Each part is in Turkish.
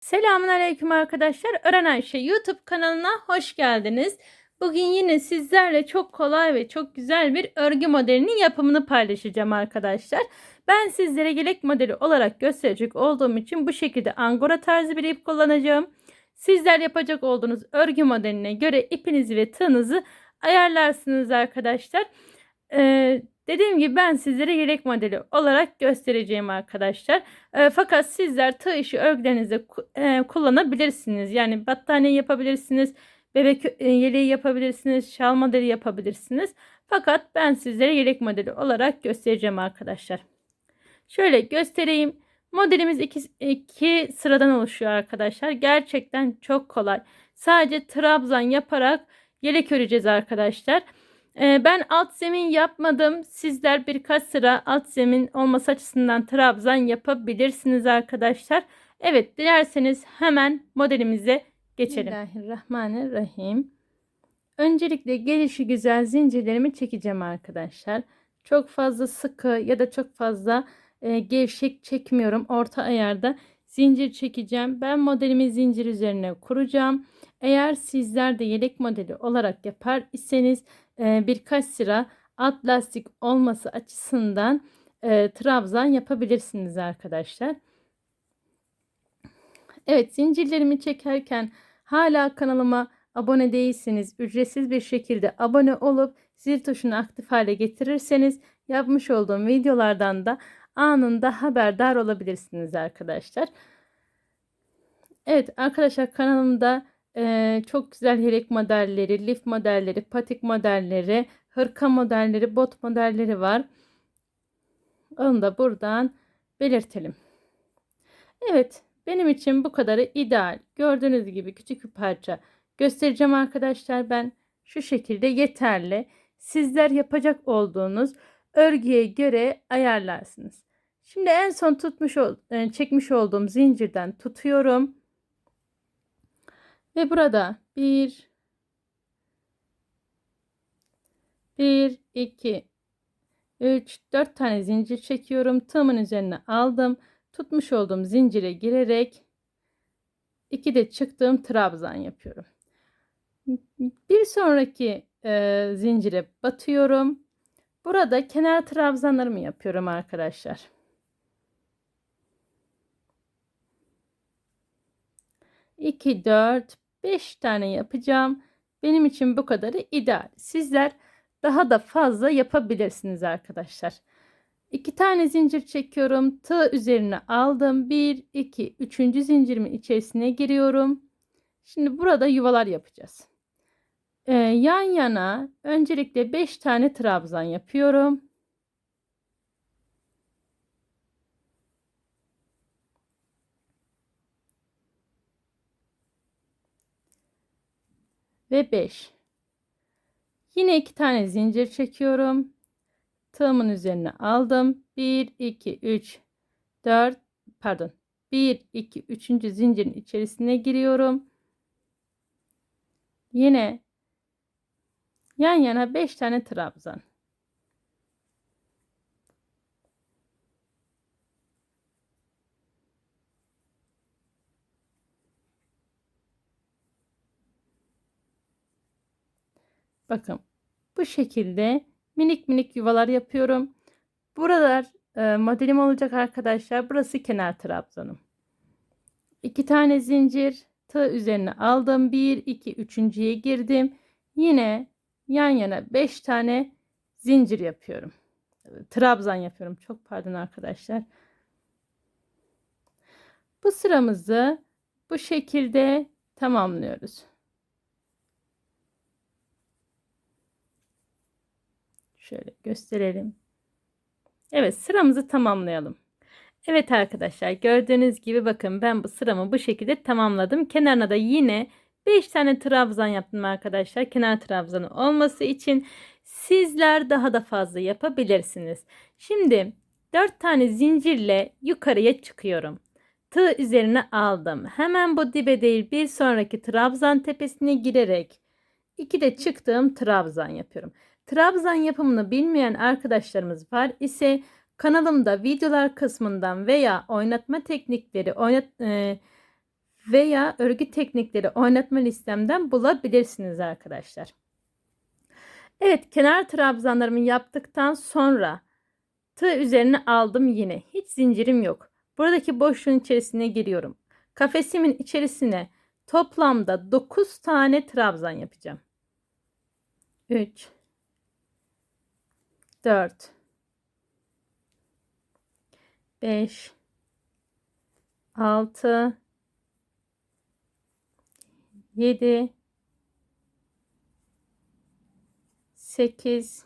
Selamünaleyküm arkadaşlar. Öğren Ayşe YouTube kanalına hoş geldiniz. Bugün yine sizlerle çok kolay ve çok güzel bir örgü modelinin yapımını paylaşacağım arkadaşlar. Ben sizlere yelek modeli olarak gösterecek olduğum için bu şekilde angora tarzı bir ip kullanacağım. Sizler yapacak olduğunuz örgü modeline göre ipinizi ve tığınızı ayarlarsınız arkadaşlar. Ee, dediğim gibi ben sizlere yelek modeli olarak göstereceğim arkadaşlar. E, fakat sizler tığ işi örgülerinizde e, kullanabilirsiniz. Yani battaniye yapabilirsiniz, bebek e, yeleği yapabilirsiniz, şal modeli yapabilirsiniz. Fakat ben sizlere yelek modeli olarak göstereceğim arkadaşlar. Şöyle göstereyim. Modelimiz iki, iki sıradan oluşuyor arkadaşlar. Gerçekten çok kolay. Sadece trabzan yaparak yelek öreceğiz arkadaşlar. Ee, ben alt zemin yapmadım. Sizler birkaç sıra alt zemin olması açısından trabzan yapabilirsiniz arkadaşlar. Evet dilerseniz hemen modelimize geçelim. Bismillahirrahmanirrahim. Öncelikle gelişi güzel zincirlerimi çekeceğim arkadaşlar. Çok fazla sıkı ya da çok fazla e, gevşek çekmiyorum. Orta ayarda zincir çekeceğim. Ben modelimi zincir üzerine kuracağım. Eğer sizler de yelek modeli olarak yapar iseniz e, birkaç sıra alt lastik olması açısından e, trabzan yapabilirsiniz arkadaşlar. Evet zincirlerimi çekerken hala kanalıma abone değilseniz ücretsiz bir şekilde abone olup zil tuşunu aktif hale getirirseniz yapmış olduğum videolardan da anında haberdar olabilirsiniz arkadaşlar. Evet arkadaşlar kanalımda ee, çok güzel yelek modelleri, lif modelleri, patik modelleri, hırka modelleri, bot modelleri var. Onu da buradan belirtelim. Evet, benim için bu kadarı ideal. Gördüğünüz gibi küçük bir parça göstereceğim arkadaşlar. Ben şu şekilde yeterli. Sizler yapacak olduğunuz örgüye göre ayarlarsınız. Şimdi en son tutmuş e, çekmiş olduğum zincirden tutuyorum. Ve burada 1 1 2 3 4 tane zincir çekiyorum. Tığımın üzerine aldım. Tutmuş olduğum zincire girerek 2 de çıktığım trabzan yapıyorum. Bir sonraki e, zincire batıyorum. Burada kenar trabzanlarımı yapıyorum arkadaşlar. 2, 4, 5 tane yapacağım. Benim için bu kadarı ideal. Sizler daha da fazla yapabilirsiniz arkadaşlar. 2 tane zincir çekiyorum. Tığ üzerine aldım. 1, 2, 3. zincirimin içerisine giriyorum. Şimdi burada yuvalar yapacağız. Ee, yan yana öncelikle 5 tane trabzan yapıyorum. Ve 5. Yine iki tane zincir çekiyorum. Tığımın üzerine aldım. 1 2 3 4 pardon. 1 2 3. zincirin içerisine giriyorum. Yine yan yana 5 tane trabzan. Bakın bu şekilde minik minik yuvalar yapıyorum. Buralar e, modelim olacak arkadaşlar. Burası kenar trabzanım. İki tane zincir tığ üzerine aldım. Bir, iki, üçüncüye girdim. Yine yan yana beş tane zincir yapıyorum. Trabzan yapıyorum. Çok pardon arkadaşlar. Bu sıramızı bu şekilde tamamlıyoruz. Şöyle gösterelim. Evet sıramızı tamamlayalım. Evet arkadaşlar gördüğünüz gibi bakın ben bu sıramı bu şekilde tamamladım. Kenarına da yine 5 tane trabzan yaptım arkadaşlar. Kenar trabzanı olması için sizler daha da fazla yapabilirsiniz. Şimdi 4 tane zincirle yukarıya çıkıyorum. Tığ üzerine aldım. Hemen bu dibe değil bir sonraki trabzan tepesine girerek 2 de çıktığım trabzan yapıyorum. Trabzan yapımını bilmeyen arkadaşlarımız var ise kanalımda videolar kısmından veya oynatma teknikleri, oynat, e, veya örgü teknikleri oynatma listemden bulabilirsiniz arkadaşlar. Evet kenar trabzanlarımı yaptıktan sonra tığ üzerine aldım yine. Hiç zincirim yok. Buradaki boşluğun içerisine giriyorum. Kafesimin içerisine toplamda 9 tane trabzan yapacağım. 3 4 5 6 7 8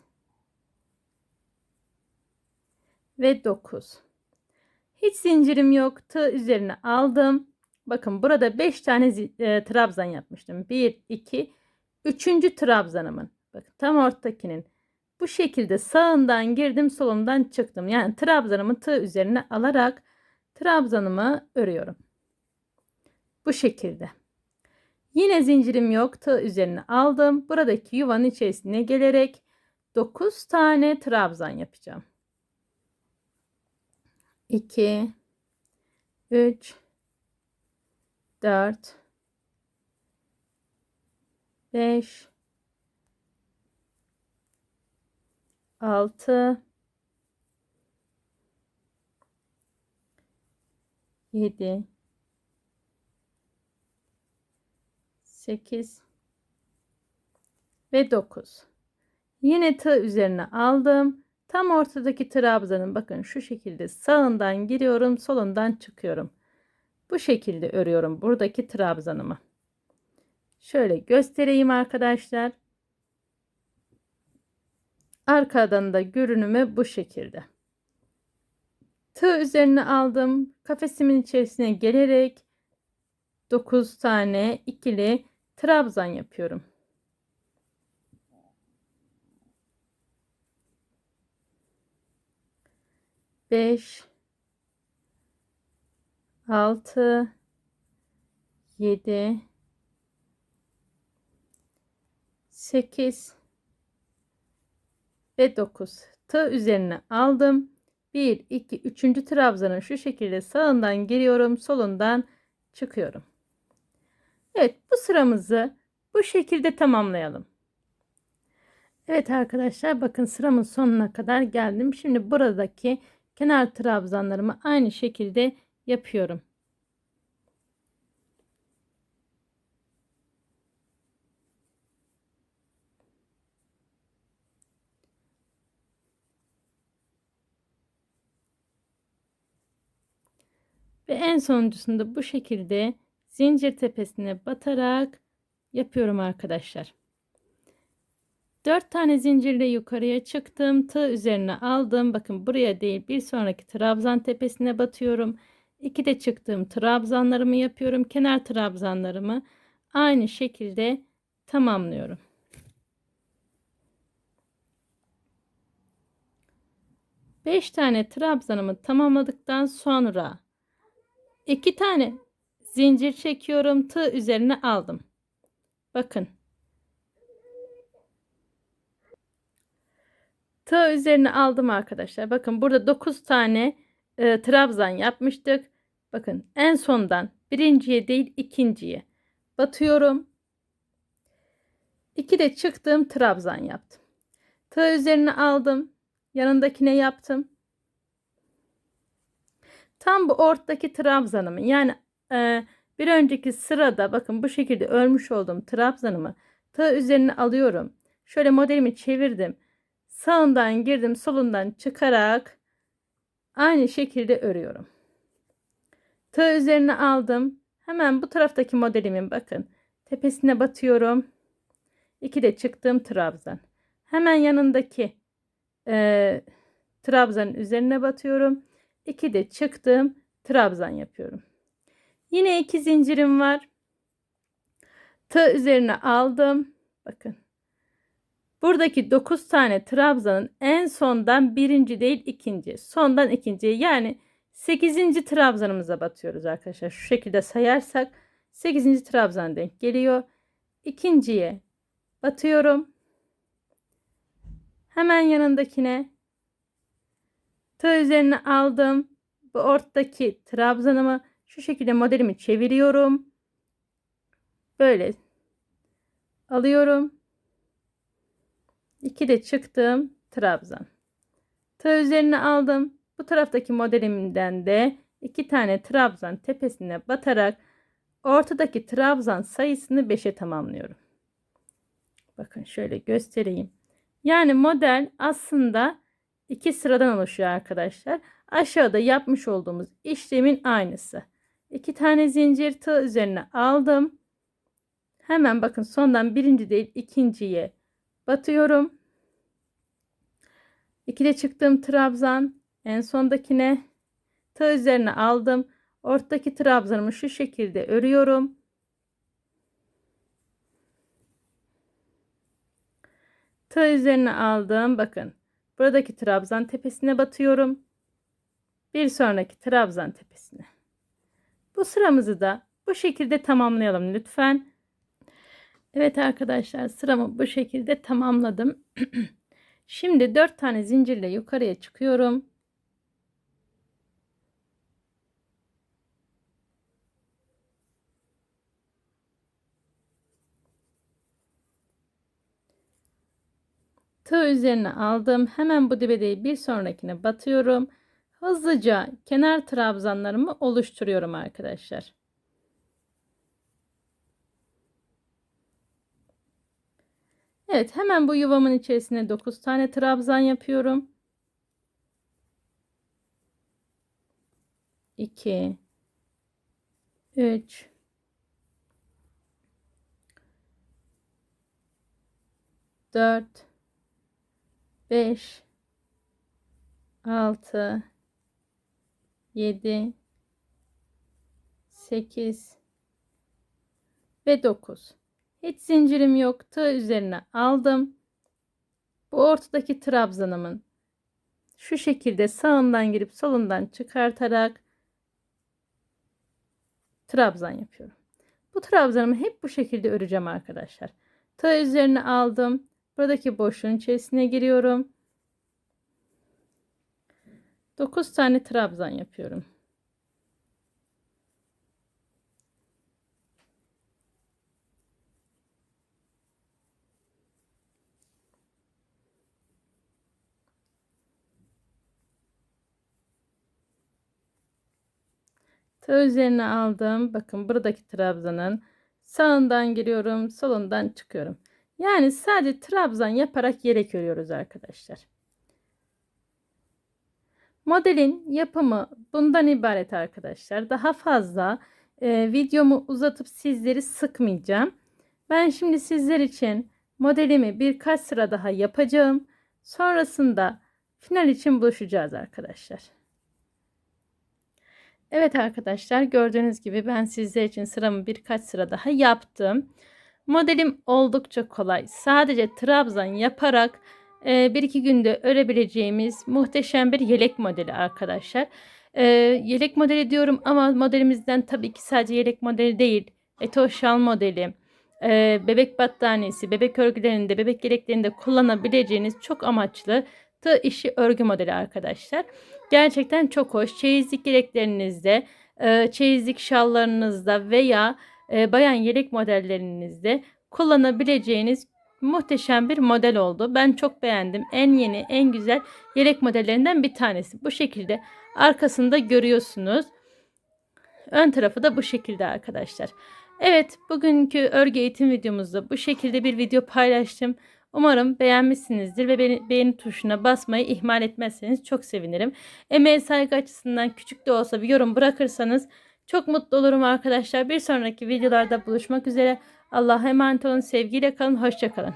ve 9. Hiç zincirim yok. Tığ üzerine aldım. Bakın burada 5 tane e, trabzan yapmıştım. 1 2 3. trabzanımın. Bakın tam ortakinin bu şekilde sağından girdim, solundan çıktım. Yani trabzanımı tığ üzerine alarak trabzanımı örüyorum. Bu şekilde. Yine zincirim yok. Tığ üzerine aldım. Buradaki yuvanın içerisine gelerek 9 tane trabzan yapacağım. 2 3 4 5 6 7 8 ve 9. Yine tığ üzerine aldım. Tam ortadaki trabzanın bakın şu şekilde sağından giriyorum, solundan çıkıyorum. Bu şekilde örüyorum buradaki trabzanımı. Şöyle göstereyim arkadaşlar. Arkadan da görünümü bu şekilde. Tığ üzerine aldım. Kafesimin içerisine gelerek 9 tane ikili trabzan yapıyorum. Beş, altı, yedi, sekiz ve dokuz. Tığ üzerine aldım. Bir, iki, üçüncü trabzanın şu şekilde sağından giriyorum, solundan çıkıyorum. Evet bu sıramızı bu şekilde tamamlayalım. Evet arkadaşlar bakın sıramın sonuna kadar geldim. Şimdi buradaki kenar trabzanlarımı aynı şekilde yapıyorum. Ve en sonuncusunda bu şekilde zincir tepesine batarak yapıyorum arkadaşlar. 4 tane zincirle yukarıya çıktım. Tığ üzerine aldım. Bakın buraya değil bir sonraki trabzan tepesine batıyorum. 2 de çıktığım trabzanlarımı yapıyorum. Kenar trabzanlarımı aynı şekilde tamamlıyorum. Beş tane trabzanımı tamamladıktan sonra iki tane zincir çekiyorum. Tığ üzerine aldım. Bakın. Tığ üzerine aldım arkadaşlar. Bakın burada 9 tane e, trabzan yapmıştık. Bakın en sondan birinciye değil ikinciye batıyorum. İki de çıktığım trabzan yaptım. Tığ üzerine aldım. Yanındakine yaptım. Tam bu ortadaki trabzanımı yani e, bir önceki sırada bakın bu şekilde örmüş olduğum trabzanımı tığ üzerine alıyorum. Şöyle modelimi çevirdim. Sağından girdim solundan çıkarak aynı şekilde örüyorum. Tığ üzerine aldım. Hemen bu taraftaki modelimin bakın tepesine batıyorum. İki de çıktığım trabzan. Hemen yanındaki e, trabzanın üzerine batıyorum. İki de çıktığım trabzan yapıyorum. Yine iki zincirim var. Tığ üzerine aldım. Bakın. Buradaki 9 tane trabzanın en sondan birinci değil ikinci. Sondan ikinci. Yani 8. trabzanımıza batıyoruz arkadaşlar. Şu şekilde sayarsak 8. trabzan denk geliyor. İkinciye batıyorum. Hemen yanındakine tığ üzerine aldım. Bu ortadaki trabzanımı Şu şekilde modelimi çeviriyorum. Böyle alıyorum. 2 de çıktım. Trabzan. Tığ üzerine aldım. Bu taraftaki modelimden de iki tane trabzan tepesine batarak ortadaki trabzan sayısını 5'e tamamlıyorum. Bakın şöyle göstereyim. Yani model aslında iki sıradan oluşuyor arkadaşlar. Aşağıda yapmış olduğumuz işlemin aynısı. İki tane zincir tığ üzerine aldım. Hemen bakın sondan birinci değil ikinciye batıyorum. İkide çıktığım trabzan en sondakine tığ üzerine aldım. Ortadaki trabzanımı şu şekilde örüyorum. Tığ üzerine aldım. Bakın buradaki trabzan tepesine batıyorum. Bir sonraki trabzan tepesine. Bu sıramızı da bu şekilde tamamlayalım lütfen. Evet arkadaşlar sıramı bu şekilde tamamladım. Şimdi 4 tane zincirle yukarıya çıkıyorum. Tığ üzerine aldım. Hemen bu dibe değil bir sonrakine batıyorum. Hızlıca kenar trabzanlarımı oluşturuyorum arkadaşlar. Evet hemen bu yuvamın içerisine 9 tane trabzan yapıyorum. 2 3 4 5 6 7 8 ve 9 hiç zincirim yok. Tığ üzerine aldım. Bu ortadaki trabzanımın şu şekilde sağından girip solundan çıkartarak trabzan yapıyorum. Bu trabzanımı hep bu şekilde öreceğim arkadaşlar. Tığ üzerine aldım. Buradaki boşluğun içerisine giriyorum. 9 tane trabzan yapıyorum. Tığ üzerine aldım. Bakın buradaki trabzanın sağından giriyorum, solundan çıkıyorum. Yani sadece trabzan yaparak yelek örüyoruz arkadaşlar. Modelin yapımı bundan ibaret arkadaşlar. Daha fazla e, videomu uzatıp sizleri sıkmayacağım. Ben şimdi sizler için modelimi birkaç sıra daha yapacağım. Sonrasında final için buluşacağız arkadaşlar. Evet arkadaşlar gördüğünüz gibi ben sizler için sıramı birkaç sıra daha yaptım. Modelim oldukça kolay. Sadece trabzan yaparak e, bir iki günde örebileceğimiz muhteşem bir yelek modeli arkadaşlar. E, yelek modeli diyorum ama modelimizden tabii ki sadece yelek modeli değil. Eto şal modeli, e, bebek battaniyesi, bebek örgülerinde, bebek yeleklerinde kullanabileceğiniz çok amaçlı tığ işi örgü modeli arkadaşlar. Gerçekten çok hoş. Çeyizlik yeleklerinizde, e, çeyizlik şallarınızda veya e, bayan yelek modellerinizde kullanabileceğiniz muhteşem bir model oldu. Ben çok beğendim. En yeni, en güzel yelek modellerinden bir tanesi. Bu şekilde arkasında görüyorsunuz. Ön tarafı da bu şekilde arkadaşlar. Evet, bugünkü örgü eğitim videomuzda bu şekilde bir video paylaştım. Umarım beğenmişsinizdir ve beğeni, beğeni tuşuna basmayı ihmal etmezseniz çok sevinirim. Emeğe saygı açısından küçük de olsa bir yorum bırakırsanız çok mutlu olurum arkadaşlar. Bir sonraki videolarda buluşmak üzere. Allah'a emanet olun. Sevgiyle kalın. Hoşçakalın.